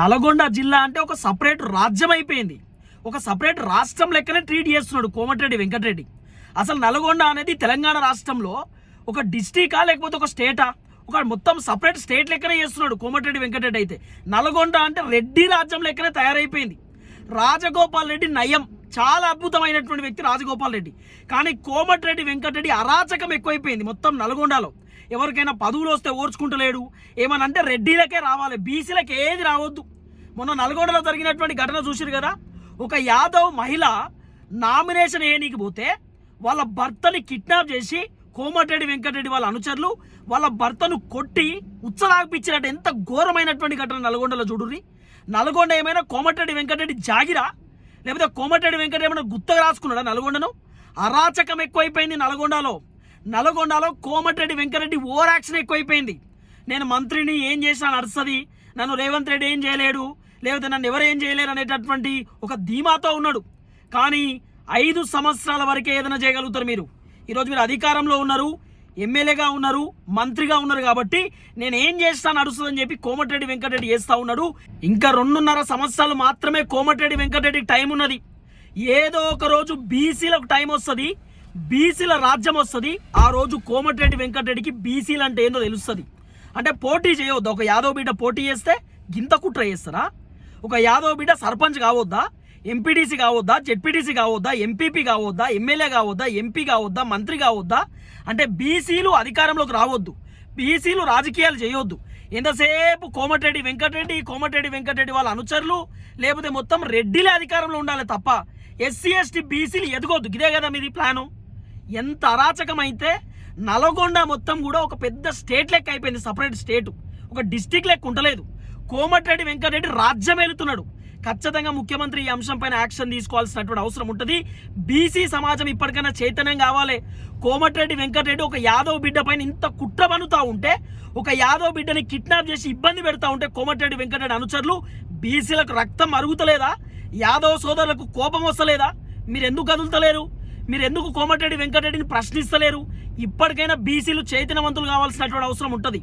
నల్గొండ జిల్లా అంటే ఒక సపరేట్ రాజ్యం అయిపోయింది ఒక సపరేట్ రాష్ట్రం లెక్కనే ట్రీట్ చేస్తున్నాడు కోమటిరెడ్డి వెంకటరెడ్డి. అసలు నల్గొండ అనేది తెలంగాణ రాష్ట్రంలో ఒక డిస్టికా లేకపోతే ఒక స్టేటా ఒక మొత్తం సపరేట్ స్టేట్ లెక్కనే చేస్తున్నాడు కోమటిరెడ్డి వెంకటరెడ్డి అయితే. నల్గొండ అంటే రెడ్డి రాజ్యం లెక్కనే తయారైపోయింది. రాజగోపాల్ రెడ్డి నయం. చాలా అద్భుతమైనటువంటి వ్యక్తి రాజగోపాల్ రెడ్డి. కానీ కోమటిరెడ్డి వెంకటరెడ్డి అరాచకం ఎక్కువైపోయింది మొత్తం నల్గొండలో. ఎవరికైనా పదవులు వస్తే ఓర్చుకుంటలేడు. ఏమనంటే రెడ్డీలకే రావాలి బీసీలకి ఏది రావద్దు. మొన్న నల్గొండలో జరిగినటువంటి ఘటన చూసిరు కదా? ఒక యాదవ్ మహిళ నామినేషన్ వేయనీకి పోతే వాళ్ళ భర్తని కిడ్నాప్ చేసి కోమటిరెడ్డి వెంకటరెడ్డి వాళ్ళ అనుచరులు వాళ్ళ భర్తను కొట్టి ఉచ్చలాగిపించినట్టు ఎంత ఘోరమైనటువంటి ఘటన నల్గొండలో చూడుర్రి. నల్గొండ ఏమైనా కోమటిరెడ్డి వెంకటరెడ్డి జాగిరా? లేకపోతే కోమటిరెడ్డి వెంకటరెడ్డి ఏమైనా గుత్తగా రాసుకున్నాడా నల్గొండను? అరాచకం ఎక్కువైపోయింది నల్గొండలో. నల్గొండలో కోమటిరెడ్డి వెంకరెడ్డి ఓవర్ యాక్షన్ ఎక్కువైపోయింది. నేను మంత్రిని ఏం చేసినా నడుస్తుంది. నన్ను రేవంత్ రెడ్డి ఏం చేయలేడు. లేకపోతే నన్ను ఎవరు ఏం చేయలేరు అనేటటువంటి ఒక ధీమాతో ఉన్నాడు. కానీ ఐదు సంవత్సరాల వరకే ఏదైనా చేయగలుగుతారు మీరు. ఈరోజు మీరు అధికారంలో ఉన్నారు ఎమ్మెల్యేగా ఉన్నారు మంత్రిగా ఉన్నారు కాబట్టి నేను ఏం చేస్తాను నడుస్తుందని చెప్పి కోమటిరెడ్డి వెంకటరెడ్డి చేస్తా ఉన్నాడు. ఇంకా రెండున్నర సంవత్సరాలు మాత్రమే కోమటిరెడ్డి వెంకటరెడ్డికి టైం ఉన్నది. ఏదో ఒక రోజు బీసీలకు టైం వస్తుంది. బీసీల రాజ్యం వస్తుంది ఆ రోజు కోమటిరెడ్డి వెంకటరెడ్డికి బీసీలు అంటే ఏందో తెలుస్తుంది. అంటే పోటీ చేయవద్దు ఒక యాదవ్ బిడ్డ పోటీ చేస్తే గింత కుట్ర చేస్తారా? ఒక యాదవ్ బిడ్డ సర్పంచ్ కావద్దా? ఎంపీటీసీ కావద్దా? జెడ్పీటీసీ కావద్దా? ఎంపీపీ కావద్దా? ఎమ్మెల్యే కావద్దా? ఎంపీ కావద్దా? మంత్రి కావద్దా? అంటే బీసీలు అధికారంలోకి రావద్దు. బీసీలు రాజకీయాలు చేయొద్దు. ఎంతసేపు కోమటిరెడ్డి వెంకటరెడ్డి కోమటిరెడ్డి వెంకటరెడ్డి వాళ్ళ అనుచరులు లేకపోతే మొత్తం రెడ్డిలే అధికారంలో ఉండాలి తప్ప ఎస్సీ ఎస్టీ బీసీలు ఎదగొద్దు. ఇదే కదా మీది ప్లాను. ఎంత అరాచకమైతే నల్గొండ మొత్తం కూడా ఒక పెద్ద స్టేట్ లెక్క అయిపోయింది సపరేట్ స్టేట్. ఒక డిస్టిక్ లెక్క ఉండలేదు. కోమటిరెడ్డి వెంకటరెడ్డి రాజ్యం వెళుతున్నాడు ఖచ్చితంగా ముఖ్యమంత్రి ఈ అంశంపైన యాక్షన్ తీసుకోవాల్సినటువంటి అవసరం ఉంటుంది. బీసీ సమాజం ఇప్పటికైనా చైతన్యం కావాలి. కోమటిరెడ్డి వెంకటరెడ్డి ఒక యాదవ్ బిడ్డ పైన ఇంత కుట్ర పనుతా ఉంటే ఒక యాదవ్ బిడ్డని కిడ్నాప్ చేసి ఇబ్బంది పెడతా ఉంటే కోమటిరెడ్డి వెంకటరెడ్డి అనుచరులు బీసీలకు రక్తం అరుగుతలేదా? యాదవ్ సోదరులకు కోపం వస్తలేదా? మీరు ఎందుకు కదులుతలేరు? మీరు ఎందుకు కోమటిరెడ్డి వెంకటరెడ్డిని ప్రశ్నిస్తలేరు? ఇప్పటికైనా బీసీలు చైతన్యవంతులు కావాల్సినటువంటి అవసరం ఉంటుంది.